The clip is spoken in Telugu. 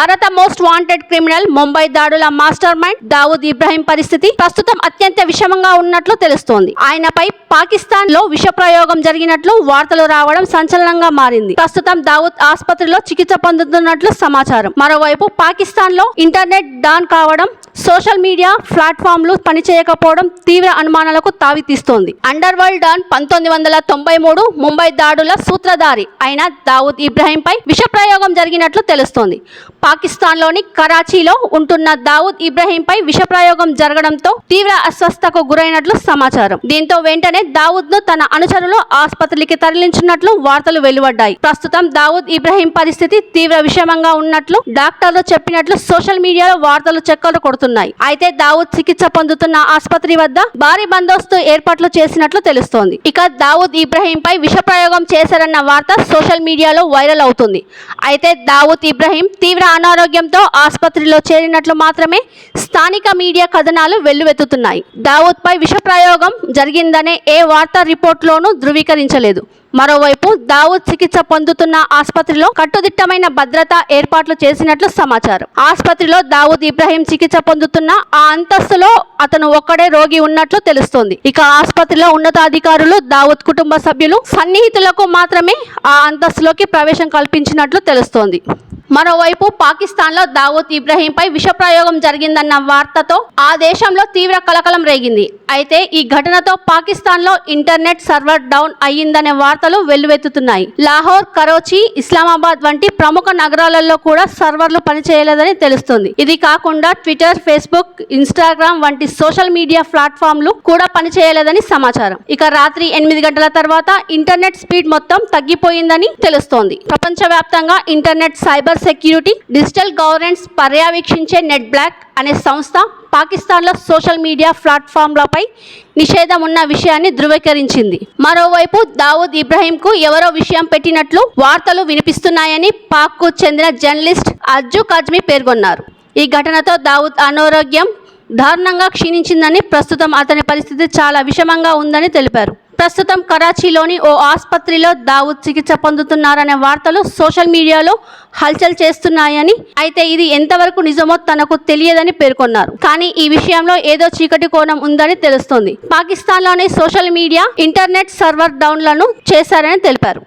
భారత మోస్ట్ వాంటెడ్ క్రిమినల్ ముంబై దాడుల మాస్టర్ మైండ్ దావూద్ ఇబ్రాహిం పరిస్థితి ప్రస్తుతం అత్యంత విషమంగా ఉన్నట్లు తెలుస్తోంది. ఆయనపై పాకిస్తాన్లో విష ప్రయోగం జరిగినట్లు వార్తలు రావడం సంచలనంగా మారింది. ప్రస్తుతం దావూద్ ఆసుపత్రిలో చికిత్స పొందుతున్నట్లు సమాచారం. మరోవైపు పాకిస్తాన్లో ఇంటర్నెట్ డాన్ కావడం సోషల్ మీడియా ప్లాట్ఫామ్లు పనిచేయకపోవడం తీవ్ర అనుమానాలకు తావితీస్తోంది. అండర్ వరల్డ్ డాన్ పంతొమ్మిది వందల తొంభై మూడు ముంబై దాడుల సూత్రధారి అయిన దావూద్ ఇబ్రాహీంపై విష ప్రయోగం జరిగినట్లు తెలుస్తోంది. పాకిస్తాన్లోని కరాచీలో ఉంటున్న దావూద్ ఇబ్రాహీంపై విష ప్రయోగం జరగడంతో తీవ్ర అస్వస్థకు గురైనట్లు సమాచారం. దీంతో వెంటనే దావూద్ను తన అనుచరులు ఆసుపత్రికి తరలించినట్లు వార్తలు వెలువడ్డాయి. ప్రస్తుతం దావూద్ ఇబ్రాహీం పరిస్థితి తీవ్ర విషమంగా ఉన్నట్లు డాక్టర్లు చెప్పినట్లు సోషల్ మీడియాలో వార్తలు చెక్కలు కొడుతున్నాయి అయితే దావూద్ చికిత్స పొందుతున్న ఆసుపత్రి వద్ద భారీ బందోబస్తు ఏర్పాట్లు చేసినట్లు తెలుస్తోంది. ఇక దావూద్ ఇబ్రాహీం పై విష ప్రయోగం చేశారన్న వార్త సోషల్ మీడియాలో వైరల్ అవుతుంది. అయితే దావూద్ ఇబ్రాహీం తీవ్ర అనారోగ్యంతో ఆసుపత్రిలో చేరినట్లు మాత్రమే స్థానిక మీడియా కథనాలు వెల్లువెత్తుతున్నాయి. దావూద్ పై విష ప్రయోగం జరిగిందనే ఏ వార్తా రిపోర్ట్లోనూ ధృవీకరించలేదు. మరోవైపు దావూద్ చికిత్స పొందుతున్న ఆసుపత్రిలో కట్టుదిట్టమైన భద్రతా ఏర్పాట్లు చేసినట్లు సమాచారం. ఆసుపత్రిలో దావూద్ ఇబ్రాహీం చికిత్స పొందుతున్న ఆ అంతస్తులో అతను ఒక్కడే రోగి ఉన్నట్లు తెలుస్తోంది. ఇక ఆసుపత్రిలో ఉన్నతాధికారులు దావూద్ కుటుంబ సభ్యులు సన్నిహితులకు మాత్రమే ఆ అంతస్తులోకి ప్రవేశం కల్పించినట్లు తెలుస్తోంది. మరోవైపు పాకిస్తాన్లో దావూద్ ఇబ్రహీంపై విష ప్రయోగం జరిగిందన్న వార్తతో ఆ దేశంలో తీవ్ర కలకలం రేగింది. అయితే ఈ ఘటనతో పాకిస్తాన్లో ఇంటర్నెట్ సర్వర్ డౌన్ అయ్యిందనే వార్తలు వెల్లువెత్తుతున్నాయి. లాహోర్ కరోచి ఇస్లామాబాద్ వంటి ప్రముఖ నగరాలలో కూడా సర్వర్లు పనిచేయలేదని తెలుస్తుంది. ఇది కాకుండా ట్విట్టర్ ఫేస్బుక్ ఇన్స్టాగ్రామ్ వంటి సోషల్ మీడియా ప్లాట్ఫామ్లు కూడా పనిచేయలేదని సమాచారం. ఇక రాత్రి ఎనిమిది గంటల తర్వాత ఇంటర్నెట్ స్పీడ్ మొత్తం తగ్గిపోయిందని తెలుస్తోంది. ప్రపంచవ్యాప్తంగా internet cyber cyber security digital governance పర్యవేక్షించే నెట్ బ్లాక్ అనే సంస్థ పాకిస్తాన్లో సోషల్ మీడియా ప్లాట్ఫామ్లపై నిషేధం ఉన్న విషయాన్ని ధృవీకరించింది. మరోవైపు దావూద్ ఇబ్రాహీంకు ఎవరో విషయం పెట్టినట్లు వార్తలు వినిపిస్తున్నాయని పాక్కు చెందిన జర్నలిస్ట్ అజ్జు కాజ్మీ పేర్కొన్నారు. ఈ ఘటనతో దావూద్ అనారోగ్యం దారుణంగా క్షీణించిందని ప్రస్తుతం అతని పరిస్థితి చాలా విషమంగా ఉందని తెలిపారు. ప్రస్తుతం కరాచీలోని ఓ ఆసుపత్రిలో దావూద్ చికిత్స పొందుతున్నారనే వార్తలు సోషల్ మీడియాలో హల్చల్ చేస్తున్నాయని అయితే ఇది ఎంతవరకు నిజమో తనకు తెలియదని పేర్కొన్నారు. కానీ ఈ విషయంలో ఏదో చీకటి కోణం ఉందని తెలుస్తోంది. పాకిస్తాన్లోని సోషల్ మీడియా ఇంటర్నెట్ సర్వర్ డౌన్లను చేశారని తెలిపారు.